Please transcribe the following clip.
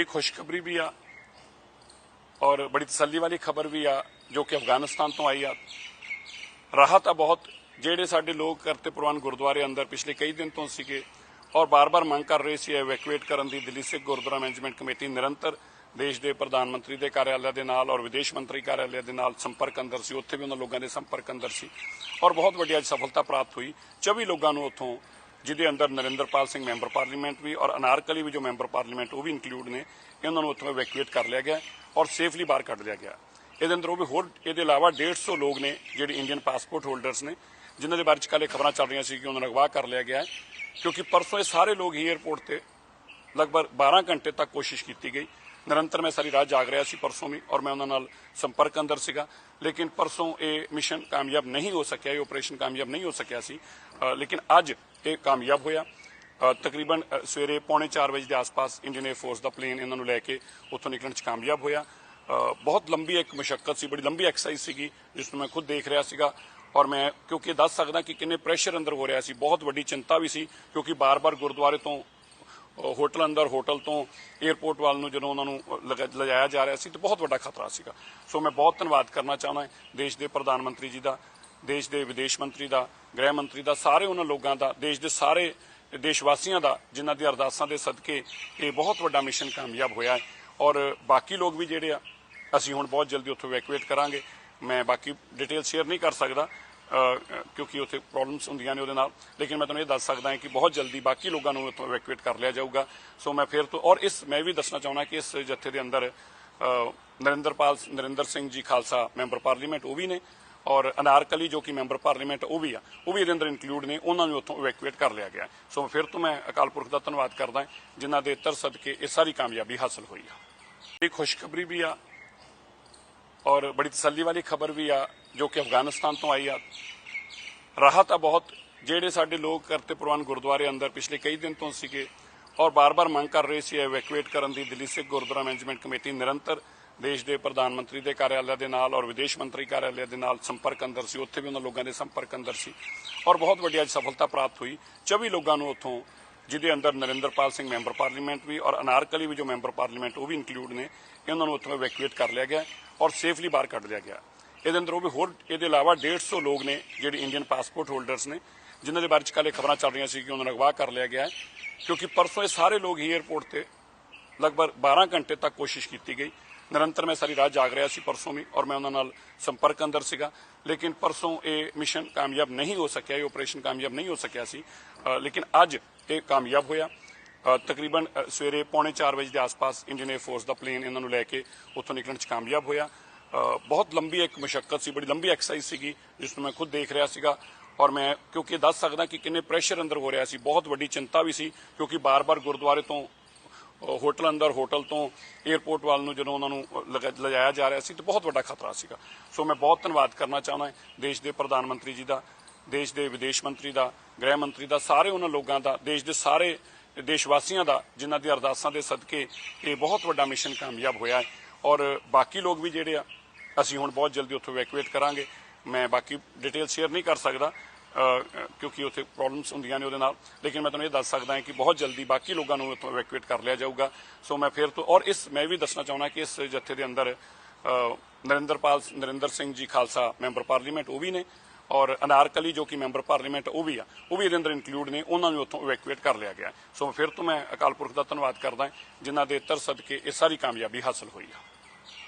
ਇਹ ਖੁਸ਼ਖਬਰੀ ਵੀ ਆ ਔਰ ਬੜੀ ਤਸੱਲੀ ਵਾਲੀ ਖਬਰ ਵੀ ਆ ਜੋ ਕਿ ਅਫਗਾਨਿਸਤਾਨ ਤੋਂ ਆਈ ਆ ਰਾਹਤ ਆ ਬਹੁਤ ਜਿਹੜੇ ਸਾਡੇ ਲੋਕ ਕਰਤੇ ਪ੍ਰਵਾਨ ਗੁਰਦੁਆਰੇ ਅੰਦਰ ਪਿਛਲੇ ਕਈ ਦਿਨ ਤੋਂ ਸੀਗੇ ਔਰ ਬਾਰ-ਬਾਰ ਮੰਗ ਕਰ ਰਹੇ ਸੀ ਐਵੈਕੂਏਟ ਕਰਨ ਦੀ ਦਿੱਲੀ ਸਿੱਖ ਗੁਰਦੁਆਰਾ ਮੈਨੇਜਮੈਂਟ ਕਮੇਟੀ ਨਿਰੰਤਰ ਦੇਸ਼ ਦੇ ਪ੍ਰਧਾਨ ਮੰਤਰੀ ਦੇ ਕਾਰਿਆਲय ਦੇ ਨਾਲ ਔਰ ਵਿਦੇਸ਼ ਮੰਤਰੀ ਕਾਰਿਆਲय ਦੇ ਨਾਲ ਸੰਪਰਕ ਅੰਦਰ ਸੀ ਉੱਥੇ ਵੀ ਉਹਨਾਂ ਲੋਕਾਂ ਦੇ ਸੰਪਰਕ ਅੰਦਰ ਸੀ ਔਰ ਬਹੁਤ ਵੱਡੀ ਅੱਜ ਸਫਲਤਾ ਪ੍ਰਾਪਤ ਹੋਈ 24 ਲੋਕਾਂ ਨੂੰ ਉੱਥੋਂ ਜਿਹਦੇ ਅੰਦਰ ਨਰਿੰਦਰਪਾਲ ਸਿੰਘ ਮੈਂਬਰ ਪਾਰਲੀਮੈਂਟ ਵੀ ਔਰ ਅਨਾਰਕਲੀ ਵੀ ਜੋ ਮੈਂਬਰ ਪਾਰਲੀਮੈਂਟ ਉਹ ਵੀ ਇਨਕਲੂਡ ਨੇ ਇਹਨਾਂ ਨੂੰ ਉੱਥੋਂ ਐਵੈਕੂਏਟ ਕਰ ਲਿਆ ਗਿਆ ਔਰ ਸੇਫਲੀ ਬਾਹਰ ਕੱਢ ਲਿਆ ਗਿਆ। ਇਹਦੇ ਅੰਦਰ ਉਹ ਵੀ ਹੋਰ, ਇਹਦੇ ਇਲਾਵਾ 150 ਲੋਕ ਨੇ ਜਿਹੜੇ ਇੰਡੀਅਨ ਪਾਸਪੋਰਟ ਹੋਲਡਰਸ ਨੇ, ਜਿਨ੍ਹਾਂ ਦੇ ਬਾਰੇ ਚ ਕੱਲ੍ਹ ਇਹ ਖਬਰਾਂ ਚੱਲ ਰਹੀਆਂ ਸੀ ਕਿ ਉਹਨਾਂ ਨੂੰ ਅਗਵਾ ਕਰ ਲਿਆ ਗਿਆ ਕਿਉਂਕਿ ਪਰਸੋਂ ਇਹ ਸਾਰੇ ਲੋਕ ਹੀ 에ਅਰਪੋਰਟ ਤੇ ਲਗਭਗ 12 ਘੰਟੇ ਤੱਕ ਕੋਸ਼ਿਸ਼ ਕੀਤੀ ਗਈ। ਨਿਰੰਤਰ ਮੈਂ ਸਾਰੀ ਰਾਤ ਜਾਗ ਰਿਹਾ ਸੀ, ਪਰਸੋਂ ਵੀ, ਔਰ ਮੈਂ ਉਹਨਾਂ ਨਾਲ ਸੰਪਰਕ ਅੰਦਰ ਸੀਗਾ। ਲੇਕਿਨ ਪਰਸੋਂ ਇਹ ਮਿਸ਼ਨ ਕਾਮਯਾਬ ਨਹੀਂ ਹੋ ਸਕਿਆ, ਇਹ ਆਪਰੇਸ਼ਨ ਕਾਮਯਾਬ ਨਹੀਂ ਹੋ ਸਕਿਆ ਸੀ। ਲੇਕਿਨ ਅੱਜ ਇਹ ਕਾਮਯਾਬ ਹੋਇਆ। ਤਕਰੀਬਨ ਸਵੇਰੇ ਪੌਣੇ 4 ਵਜੇ ਦੇ ਆਸ-ਪਾਸ ਇੰਡੀਅਨ ਫੋਰਸ ਦਾ ਪਲੇਨ ਇਹਨਾਂ ਨੂੰ ਲੈ ਕੇ ਉੱਥੋਂ ਨਿਕਲਣ 'ਚ ਕਾਮਯਾਬ ਹੋਇਆ। ਬਹੁਤ ਲੰਬੀ ਇੱਕ ਮੁਸ਼ਕਲ ਸੀ, ਬੜੀ ਲੰਬੀ ਐਕਸਰਸਾਈਜ਼ ਸੀਗੀ, ਜਿਸ ਨੂੰ ਮੈਂ ਖੁਦ ਦੇਖ ਰਿਹਾ ਸੀਗਾ। ਔਰ ਮੈਂ, ਕਿਉਂਕਿ ਦੱਸ ਸਕਦਾ ਕਿ ਕਿੰਨੇ ਪ੍ਰੈਸ਼ਰ ਅੰਦਰ ਹੋ ਰਿਹਾ ਸੀ, ਬਹੁਤ ਵੱਡੀ ਚਿੰਤਾ ਵੀ ਸੀ, ਕਿਉਂਕਿ ਬਾਰ-ਬਾਰ ਗੁਰਦੁਆਰੇ ਤੋਂ ਹੋਟਲ ਅੰਦਰ, ਹੋਟਲ ਤੋਂ 에ਅਰਪੋਰਟ ਵੱਲ ਨੂੰ ਜਦੋਂ ਉਹਨਾਂ ਨੂੰ ਲਗਾ- ਲਿਜਾਇਆ ਜਾ ਰਿਹਾ ਸੀ ਤਾਂ ਬਹੁਤ ਵੱਡਾ ਖਤਰਾ ਸੀਗਾ। ਸੋ ਮੈਂ ਬਹੁਤ ਧੰਨਵਾਦ ਕਰਨਾ ਚਾਹੁੰਦਾ ਦੇਸ਼ ਦੇ ਪ੍ਰਧਾਨ ਮੰਤਰੀ ਜੀ ਦਾ, ਦੇਸ਼ ਦੇ ਵਿਦੇਸ਼ ਮੰਤਰੀ ਦਾ, ਗ੍ਰਹਿ ਮੰਤਰੀ ਦਾ, ਸਾਰੇ ਉਹਨਾਂ ਲੋਕਾਂ ਦਾ, ਦੇਸ਼ ਦੇ ਸਾਰੇ ਦੇਸ਼ ਵਾਸੀਆਂ ਦਾ, ਜਿਨ੍ਹਾਂ ਦੀ ਅਰਦਾਸਾਂ ਦੇ ਸਦਕੇ ਇਹ ਬਹੁਤ ਵੱਡਾ ਮਿਸ਼ਨ ਕਾਮਯਾਬ ਹੋਇਆ ਹੈ। ਔਰ ਬਾਕੀ ਲੋਕ ਵੀ ਜਿਹੜੇ ਆ, ਅਸੀਂ ਹੁਣ ਬਹੁਤ ਜਲਦੀ ਉੱਥੋਂ ਇਵੈਕੂਏਟ ਕਰਾਂਗੇ। ਮੈਂ ਬਾਕੀ ਡਿਟੇਲ ਸ਼ੇਅਰ ਨਹੀਂ ਕਰ ਸਕਦਾ। ਕਿਉਂਕਿ ਉੱਥੇ ਪ੍ਰੋਬਲਮਸ ਹੁੰਦੀਆਂ ਨੇ ਉਹਦੇ ਨਾਲ। ਲੇਕਿਨ ਮੈਂ ਤੁਹਾਨੂੰ ਇਹ ਦੱਸ ਸਕਦਾ ਹਾਂ ਕਿ ਬਹੁਤ ਜਲਦੀ ਬਾਕੀ ਲੋਕਾਂ ਨੂੰ ਉੱਥੋਂ ਇਵੈਕੂਏਟ ਕਰ ਲਿਆ ਜਾਊਗਾ। ਸੋ ਮੈਂ ਫਿਰ ਤੋਂ ਔਰ ਇਸ ਮੈਂ ਵੀ ਦੱਸਣਾ ਚਾਹੁੰਦਾ ਕਿ ਇਸ ਜੱਥੇ ਦੇ ਅੰਦਰ ਅ, ਨਰਿੰਦਰਪਾਲ ਨਰਿੰਦਰ ਸਿੰਘ ਜੀ ਖਾਲਸਾ ਮੈਂਬਰ ਪਾਰਲੀਮੈਂਟ ਉਹ ਵੀ ਨੇ ਔਰ ਅਨਾਰਕਲੀ ਜੋ ਕਿ ਮੈਂਬਰ ਪਾਰਲੀਮੈਂਟ ਉਹ ਵੀ ਆ। ਉਹ ਵੀ ਇਹਦੇ ਅੰਦਰ ਇਨਕਲੂਡ ਨੇ। ਉਹਨਾਂ ਨੂੰ ਉੱਥੋਂ ਇਵੈਕੂਏਟ ਕਰ ਲਿਆ ਗਿਆ। ਸੋ ਫਿਰ ਤੋਂ ਮੈਂ ਅਕਾਲ ਪੁਰਖ ਦਾ ਧੰਨਵਾਦ ਕਰਦਾ ਜਿਨ੍ਹਾਂ ਦੇ ਤਰ ਸਦਕੇ ਇਹ ਸਾਰੀ ਕਾਮਯਾਬੀ ਹਾਸਲ ਹੋਈ ਆ। ਇਹ ਖੁਸ਼ਖਬਰੀ ਵੀ ਆ ਔਰ ਬੜੀ ਤਸੱਲੀ ਵਾਲੀ ਖਬਰ ਵੀ ਆ। ਜੋ ਕਿ ਅਫਗਾਨਿਸਤਾਨ ਤੋਂ ਆਈ ਆ। ਰਾਹਤ ਆ ਬਹੁਤ, ਜਿਹੜੇ ਸਾਡੇ ਲੋਕ ਕਰਤੇ ਪ੍ਰਵਾਨ ਗੁਰਦੁਆਰੇ ਅੰਦਰ ਪਿਛਲੇ ਕਈ ਦਿਨ ਤੋਂ ਸੀਗੇ ਔਰ ਬਾਰ-ਬਾਰ ਮੰਗ ਕਰ ਰਹੇ ਸੀ ਐਵੈਕੂਏਟ ਕਰਨ ਦੀ, ਦਿੱਲੀ ਸਿੱਖ ਗੁਰਦੁਆਰਾ ਮੈਨੇਜਮੈਂਟ ਕਮੇਟੀ ਨਿਰੰਤਰ ਦੇਸ਼ ਦੇ ਪ੍ਰਧਾਨ ਮੰਤਰੀ ਦੇ ਕਾਰਿਆਲय ਦੇ ਨਾਲ ਔਰ ਵਿਦੇਸ਼ ਮੰਤਰੀ ਕਾਰਿਆਲय ਦੇ ਨਾਲ ਸੰਪਰਕ ਅੰਦਰ ਸੀ, ਉੱਥੇ ਵੀ ਉਹਨਾਂ ਲੋਕਾਂ ਦੇ ਸੰਪਰਕ ਅੰਦਰ ਸੀ ਔਰ ਬਹੁਤ ਵੱਡੀ ਅੱਜ ਸਫਲਤਾ ਪ੍ਰਾਪਤ ਹੋਈ। 24 ਲੋਕਾਂ ਨੂੰ ਉੱਥੋਂ, ਜਿਹਦੇ ਅੰਦਰ ਨਰਿੰਦਰਪਾਲ ਸਿੰਘ ਮੈਂਬਰ ਪਾਰਲੀਮੈਂਟ ਵੀ ਔਰ ਅਨਾਰਕਲੀ ਵੀ ਜੋ ਮੈਂਬਰ ਪਾਰਲੀਮੈਂਟ ਉਹ ਵੀ ਇਨਕਲੂਡ ਨੇ, ਇਹਨਾਂ ਨੂੰ ਉੱਥੋਂ ਐਵੈਕੂਏਟ ਕਰ ਲਿਆ ਗਿਆ ਔਰ ਸੇਫਲੀ ਬਾਹਰ ਕੱਢ ਲਿਆ ਗਿਆ। ਇਹਦੇ ਅੰਦਰ ਉਹ ਵੀ ਹੋਰ, ਇਹਦੇ ਇਲਾਵਾ 150 ਲੋਕ ਨੇ ਜਿਹੜੇ ਇੰਡੀਅਨ ਪਾਸਪੋਰਟ ਹੋਲਡਰਸ ਨੇ, ਜਿਨ੍ਹਾਂ ਦੇ ਬਾਰੇ ਚ ਕੱਲ੍ਹ ਇਹ ਖਬਰਾਂ ਚੱਲ ਰਹੀਆਂ ਸੀ ਕਿ ਉਹਨਾਂ ਨੂੰ ਅਗਵਾ ਕਰ ਲਿਆ ਗਿਆ ਹੈ, ਕਿਉਂਕਿ ਪਰਸੋਂ ਇਹ ਸਾਰੇ ਲੋਕ ਹੀ 에ਅਰਪੋਰਟ ਤੇ ਲਗਭਗ 12 ਘੰਟੇ ਤੱਕ ਕੋਸ਼ਿਸ਼ ਕੀਤੀ ਗਈ। ਨਿਰੰਤਰ ਮੈਂ ਸਾਰੀ ਰਾਤ ਜਾਗ ਰਿਹਾ ਸੀ ਪਰਸੋਂ ਵੀ ਔਰ ਮੈਂ ਉਹਨਾਂ ਨਾਲ ਸੰਪਰਕ ਅੰਦਰ ਸੀਗਾ, ਲੇਕਿਨ ਪਰਸੋਂ ਇਹ ਮਿਸ਼ਨ ਕਾਮਯਾਬ ਨਹੀਂ ਹੋ ਸਕਿਆ, ਇਹ ਆਪਰੇਸ਼ਨ ਕਾਮਯਾਬ ਨਹੀਂ ਹੋ ਸਕਿਆ ਸੀ। ਲੇਕਿਨ ਅੱਜ ਇਹ ਕਾਮਯਾਬ ਹੋਇਆ। ਤਕਰੀਬਨ ਸਵੇਰੇ ਪੌਣੇ 4 ਵਜੇ ਦੇ ਆਸ-ਪਾਸ ਇੰਡੀਅਨ 에ਅਰ ਫੋਰਸ ਦਾ ਪਲੇਨ ਇਹਨਾਂ ਨੂੰ ਲੈ ਕੇ ਉੱਥੋਂ ਨਿਕਲਣ 'ਚ ਕਾਮਯਾਬ ਹੋਇਆ। ਬਹੁਤ ਲੰਬੀ ਇੱਕ ਮੁਸ਼ਕਲ ਸੀ, ਬੜੀ ਲੰਬੀ ਐਕਸਰਸਾਈਜ਼ ਸੀਗੀ, ਜਿਸ ਨੂੰ ਮੈਂ ਖੁਦ ਦੇਖ ਰਿਹਾ ਸੀਗਾ। ਔਰ ਮੈਂ, ਕਿਉਂਕਿ ਦੱਸ ਸਕਦਾ ਕਿ ਕਿੰਨੇ ਪ੍ਰੈਸ਼ਰ ਅੰਦਰ ਹੋ ਰਿਹਾ ਸੀ, ਬਹੁਤ ਵੱਡੀ ਚਿੰਤਾ ਵੀ ਸੀ, ਕਿਉਂਕਿ ਬਾਰ-ਬਾਰ ਗੁਰਦੁਆਰੇ ਤੋਂ ਹੋਟਲ ਅੰਦਰ ਹੋਟਲ ਤੋਂ 에ਅਰਪੋਰਟ ਵੱਲ ਨੂੰ ਜਦੋਂ ਉਹਨਾਂ ਨੂੰ ਲਿਜਾਇਆ ਜਾ ਰਿਹਾ ਸੀ, ਤਾਂ ਬਹੁਤ ਵੱਡਾ ਖਤਰਾ ਸੀਗਾ। ਸੋ ਮੈਂ ਬਹੁਤ ਧੰਨਵਾਦ ਕਰਨਾ ਚਾਹੁੰਦਾ ਦੇਸ਼ ਦੇ ਪ੍ਰਧਾਨ ਮੰਤਰੀ ਜੀ ਦਾ, ਦੇਸ਼ ਦੇ ਵਿਦੇਸ਼ ਮੰਤਰੀ ਦਾ, ਗ੍ਰਹਿ ਮੰਤਰੀ ਦਾ, ਸਾਰੇ ਉਹਨਾਂ ਲੋਕਾਂ ਦਾ, ਦੇਸ਼ ਦੇ ਸਾਰੇ ਦੇਸ਼ ਵਾਸੀਆਂ ਦਾ, ਜਿਨ੍ਹਾਂ ਦੀ ਅਰਦਾਸਾਂ ਦੇ ਸਦਕੇ ਇਹ ਬਹੁਤ ਵੱਡਾ ਮਿਸ਼ਨ ਕਾਮਯਾਬ ਹੋਇਆ ਹੈ। ਔਰ ਬਾਕੀ ਲੋਕ ਵੀ ਜਿਹੜੇ ਆ ਅਸੀਂ ਹੁਣ ਬਹੁਤ ਜਲਦੀ ਉੱਥੋਂ ਇਵੈਕੂਏਟ ਕਰਾਂਗੇ। ਮੈਂ ਬਾਕੀ ਡਿਟੇਲ ਸ਼ੇਅਰ ਨਹੀਂ ਕਰ ਸਕਦਾ ਕਿਉਂਕਿ ਉੱਥੇ ਪ੍ਰੋਬਲਮਸ ਹੁੰਦੀਆਂ ਨੇ ਉਹਦੇ ਨਾਲ। ਲੇਕਿਨ ਮੈਂ ਤੁਹਾਨੂੰ ਇਹ ਦੱਸ ਸਕਦਾ ਹਾਂ ਕਿ ਬਹੁਤ ਜਲਦੀ ਬਾਕੀ ਲੋਕਾਂ ਨੂੰ ਉੱਥੋਂ ਇਵੈਕੂਏਟ ਕਰ ਲਿਆ ਜਾਊਗਾ। ਸੋ ਮੈਂ ਫਿਰ ਤੋਂ ਔਰ ਇਸ ਮੈਂ ਵੀ ਦੱਸਣਾ ਚਾਹੁੰਦਾ ਕਿ ਇਸ ਜੱਥੇ ਦੇ ਅੰਦਰ ਅ, ਨਰਿੰਦਰਪਾਲ ਨਰਿੰਦਰ ਸਿੰਘ ਜੀ ਖਾਲਸਾ ਮੈਂਬਰ ਪਾਰਲੀਮੈਂਟ ਉਹ ਵੀ ਨੇ ਔਰ ਅਨਾਰਕਲੀ ਜੋ ਕਿ ਮੈਂਬਰ ਪਾਰਲੀਮੈਂਟ ਉਹ ਵੀ ਆ ਉਹ ਵੀ ਇਹਦੇ ਅੰਦਰ ਇਨਕਲੂਡ ਨੇ ਉਹਨਾਂ ਨੂੰ ਉੱਥੋਂ ਇਵੈਕੂਏਟ ਕਰ ਲਿਆ ਗਿਆ। ਸੋ ਫਿਰ ਤੋਂ ਮੈਂ ਅਕਾਲ ਪੁਰਖ ਦਾ ਧੰਨਵਾਦ ਕਰਦਾ ਜਿਨ੍ਹਾਂ ਦੇ ਤਰ ਸਦਕੇ ਇਹ ਸਾਰੀ ਕਾਮਯਾਬੀ ਹਾਸਲ ਹੋਈ ਆ।